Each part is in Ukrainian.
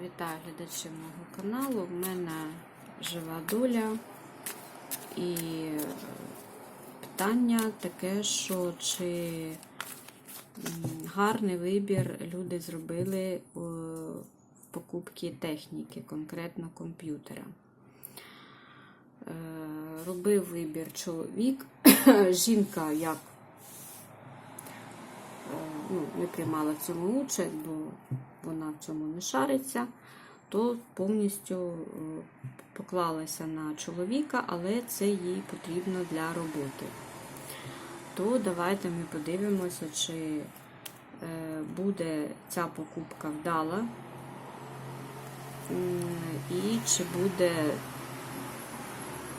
Вітаю глядачів мого каналу. В мене жива доля. І питання таке, що чи гарний вибір люди зробили в покупці техніки, конкретно комп'ютера. Е, Робив вибір чоловік, жінка як е, ну, не приймала в цьому участь, бо вона в цьому не шариться, то повністю е, поклалася на чоловіка, але це їй потрібно для роботи. То давайте ми подивимося, чи е, буде ця покупка вдала, і чи буде,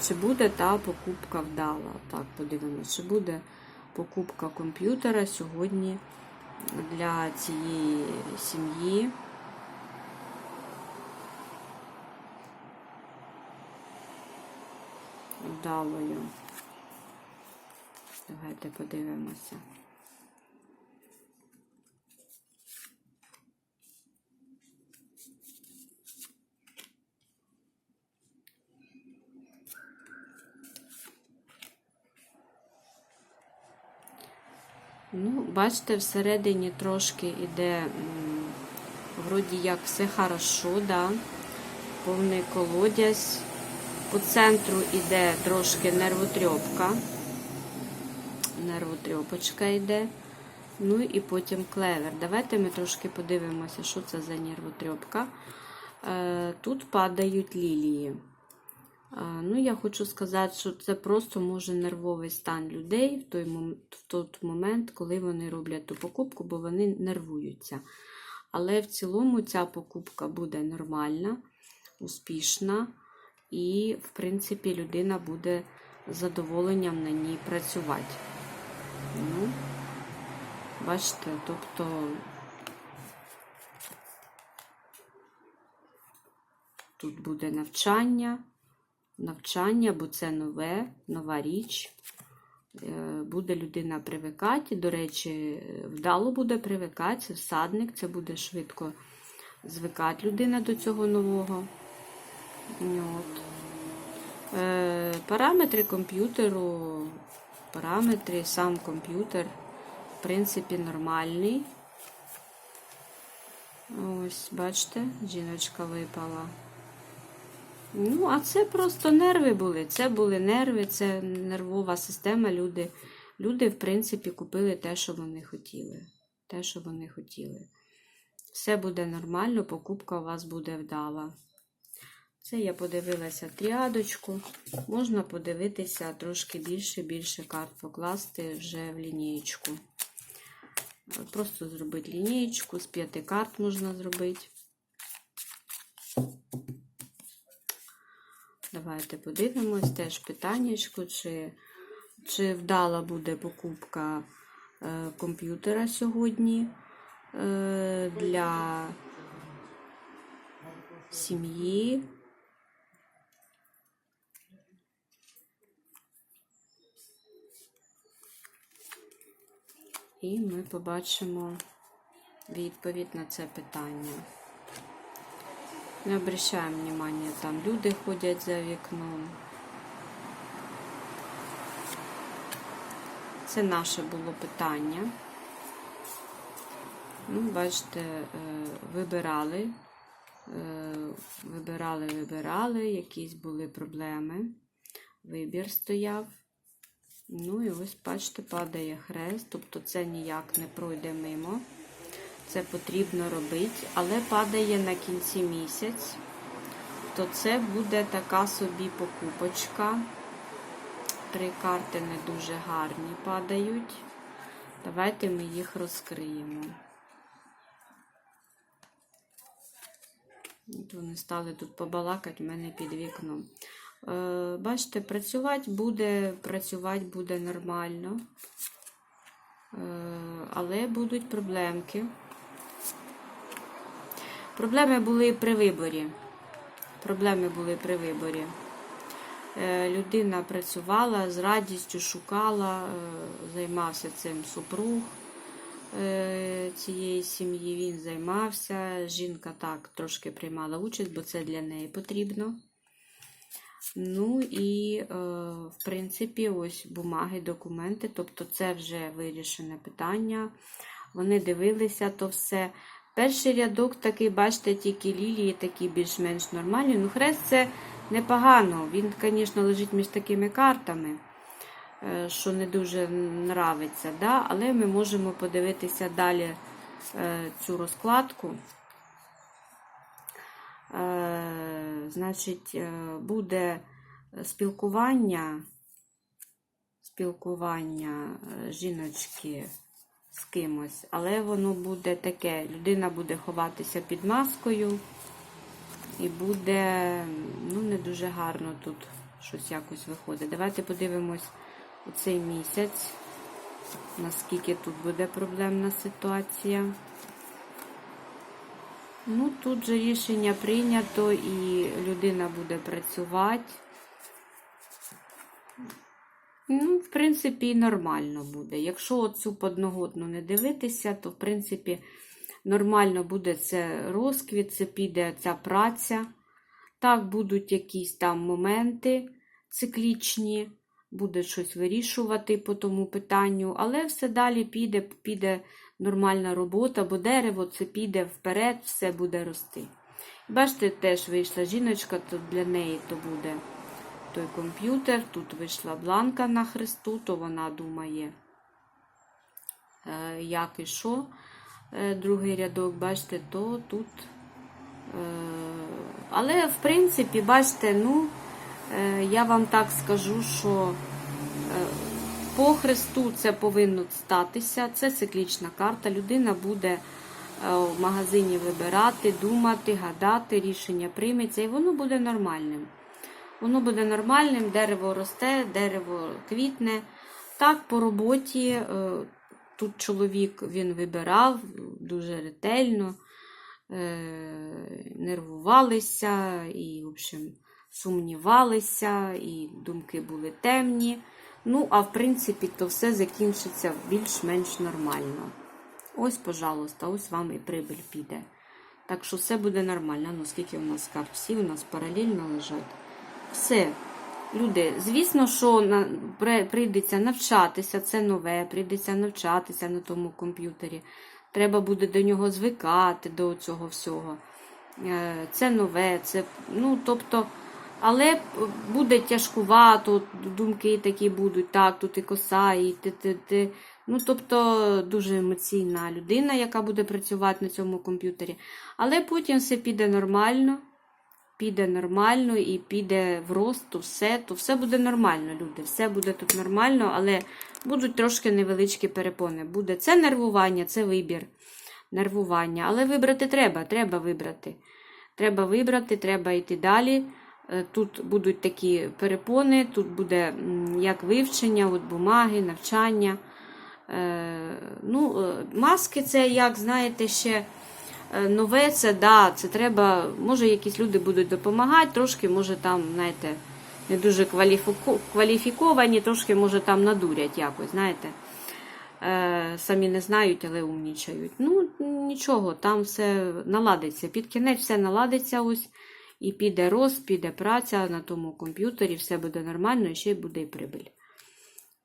чи буде та покупка вдала. Так, подивимося, чи буде покупка комп'ютера сьогодні для цієї сім'ї. Вдалою. Давайте подивимося. Ну, бачите, всередині трошки іде, м, вроді як все хорошо, да? повний колодязь. По центру іде трошки нервотрьопка. Нервотрьопочка йде. Ну і потім клевер. Давайте ми трошки подивимося, що це за нервотрьопка. Е, Тут падають лілії. Ну, я хочу сказати, що це просто може нервовий стан людей в той, в той момент, коли вони роблять ту покупку, бо вони нервуються. Але в цілому ця покупка буде нормальна, успішна, і, в принципі, людина буде з задоволенням на ній працювати. Ну, бачите, тобто тут буде навчання навчання, бо це нове, нова річ. Е, Буде людина привикати. До речі, вдало буде привикати, це всадник, це буде швидко звикати людина до цього нового. От. Е, Параметри комп'ютеру, параметри, сам комп'ютер, в принципі, нормальний. Ось, бачите, жіночка випала. Ну, а це просто нерви були. Це були нерви, це нервова система. Люди, люди, в принципі, купили те, що вони хотіли. Те, що вони хотіли. Все буде нормально, покупка у вас буде вдала. Це я подивилася тріадочку. Можна подивитися трошки більше, більше карт покласти вже в лінієчку. Просто зробити лінієчку, з п'яти карт можна зробити. Давайте подивимось теж питаннячко, чи, чи вдала буде покупка е, комп'ютера сьогодні е, для сім'ї. І ми побачимо відповідь на це питання. Не обращаем внимания, там люди ходять за вікном. Це наше було питання. Ну, бачите, е, вибирали, е, вибирали, вибирали, якісь були проблеми. Вибір стояв. Ну і ось, бачите, падає хрест, тобто це ніяк не пройде мимо. Це потрібно робити, але падає на кінці місяць, то це буде така собі покупочка. Три карти не дуже гарні падають. Давайте ми їх розкриємо. От вони стали тут побалакати в мене під вікном. Е, бачите, працювати буде, працювати буде нормально. Е, але будуть проблемки. Проблеми були при виборі. Проблеми були при виборі. Е, Людина працювала з радістю, шукала, е, займався цим супруг. е, цієї сім'ї. Він займався. Жінка так трошки приймала участь, бо це для неї потрібно. Ну і, в принципі, ось бумаги, документи. Тобто, це вже вирішене питання. Вони дивилися то все. Перший рядок такий, бачите, тільки лілії, такі більш-менш нормальні. Ну, хрест це непогано. Він, звісно, лежить між такими картами, е, що не дуже нравиться. Да? Але ми можемо подивитися далі е, цю розкладку. Е, Значить, буде спілкування, спілкування жіночки з кимось, але воно буде таке, людина буде ховатися під маскою, і буде ну, не дуже гарно тут щось якось виходить. Давайте подивимось у цей місяць, наскільки тут буде проблемна ситуація. Ну, тут же рішення прийнято і людина буде працювати. Ну, в принципі, нормально буде. Якщо оцю подноготну не дивитися, то, в принципі, нормально буде це розквіт, це піде ця праця. Так, будуть якісь там моменти циклічні, буде щось вирішувати по тому питанню, але все далі піде, піде нормальна робота, бо дерево це піде вперед, все буде рости. Бачите, теж вийшла жіночка, то для неї то буде той комп'ютер. Тут вийшла бланка на хресту, то вона думає, е, як і що. Е, Другий рядок, бачите, то тут. е, Але, в принципі, бачите, ну, я вам так скажу, що по хресту це повинно статися. Це циклічна карта. Людина буде в магазині вибирати, думати, гадати, рішення прийметься, і воно буде нормальним. Воно буде нормальним, дерево росте, дерево квітне. Так, по роботі е, тут чоловік він вибирав дуже ретельно, е, нервувалися і, в общем, сумнівалися, і думки були темні. Ну, а в принципі, то все закінчиться більш-менш нормально. Ось, пожалуйста, ось вам і прибиль піде. Так що все буде нормально. Ну, скільки у нас карт? Всі у нас паралельно лежать. Все. Люди, звісно, що прийдеться навчатися, це нове, прийдеться навчатися на тому комп'ютері. Треба буде до нього звикати, до цього всього. Е, Це нове, це, ну, тобто, але буде тяжкувато, думки такі будуть, так, тут і коса, і ти, ти, ти. Ну, тобто, дуже емоційна людина, яка буде працювати на цьому комп'ютері. Але потім все піде нормально піде нормально і піде в рост, то все, то все буде нормально, люди. Все буде тут нормально, але будуть трошки невеличкі перепони. Буде це нервування, це вибір. Нервування. Але вибрати треба, треба вибрати. Треба вибрати, треба йти далі. Е, Тут будуть такі перепони, тут буде як вивчення, от бумаги, навчання. Е, Ну, е, Маски це, як знаєте, ще. Е, Нове це, да, це треба, може, якісь люди будуть допомагати, трошки, може, там, знаєте, не дуже кваліфіковані, трошки, може, там надурять якось, знаєте. Е, самі не знають, але умнічають. Ну, нічого, там все наладиться. Під кінець все наладиться ось. І піде рост, піде праця на тому комп'ютері, все буде нормально, і ще й буде і прибиль.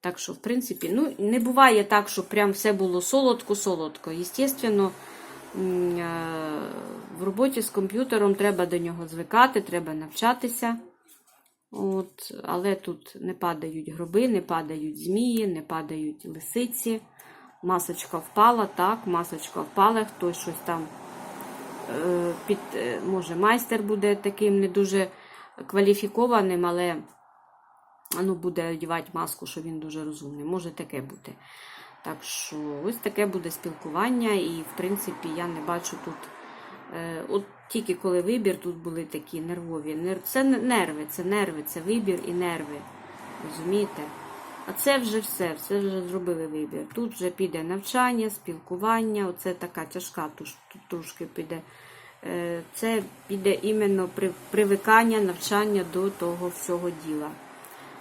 Так що, в принципі, ну, не буває так, щоб прям все було солодко-солодко. Єстественно, е, в роботі з комп'ютером треба до нього звикати, треба навчатися. От, але тут не падають гроби, не падають змії, не падають лисиці. Масочка впала, так, масочка впала, хтось щось там е, під, е, може, майстер буде таким не дуже кваліфікованим, але ну, буде одягати маску, що він дуже розумний. Може таке бути. Так що ось таке буде спілкування, і, в принципі, я не бачу тут. Е, от тільки коли вибір, тут були такі нервові. Нер- Це нерви, це нерви, це вибір і нерви. Розумієте? А це вже все, все вже зробили вибір. Тут вже піде навчання, спілкування. Оце така тяжка трошки піде. Е, Це піде іменно при- привикання, навчання до того всього діла.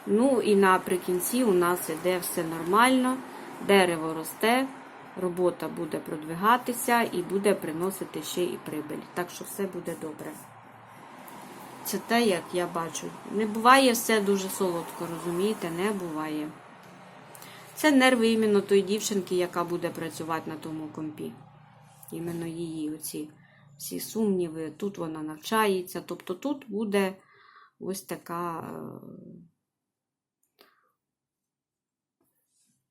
Ну і наприкінці у нас іде все нормально, дерево росте, робота буде продвигатися і буде приносити ще і прибиль. Так що все буде добре. Це те, як я бачу. Не буває все дуже солодко, розумієте? Не буває. Це нерви іменно тої дівчинки, яка буде працювати на тому компі. Іменно її оці всі сумніви. Тут вона навчається. Тобто тут буде ось така е,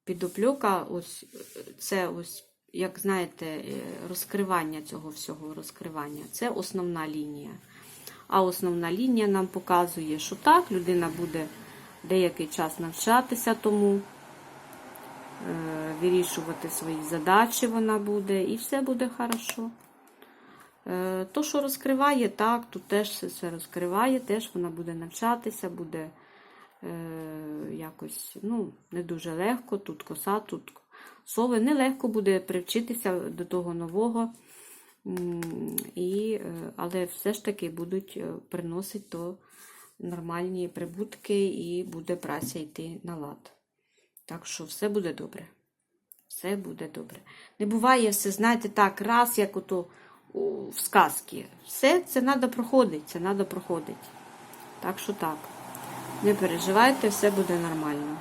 підоплюка, ось це ось, як знаєте, е, розкривання цього всього розкривання. Це основна лінія. А основна лінія нам показує, що так, людина буде деякий час навчатися тому, е, вирішувати свої задачі вона буде, і все буде хорошо. Е, То, що розкриває, так, тут теж все, розкриває, теж вона буде навчатися, буде якось ну, не дуже легко, тут коса, тут сови. Нелегко буде привчитися до того нового, і, е, але все ж таки будуть е, приносити то нормальні прибутки і буде праця йти на лад. Так що все буде добре. Все буде добре. Не буває все, знаєте, так, раз, як ото в сказці. Все це треба проходити, це треба проходити. Так що так. Не переживайте, все буде нормально.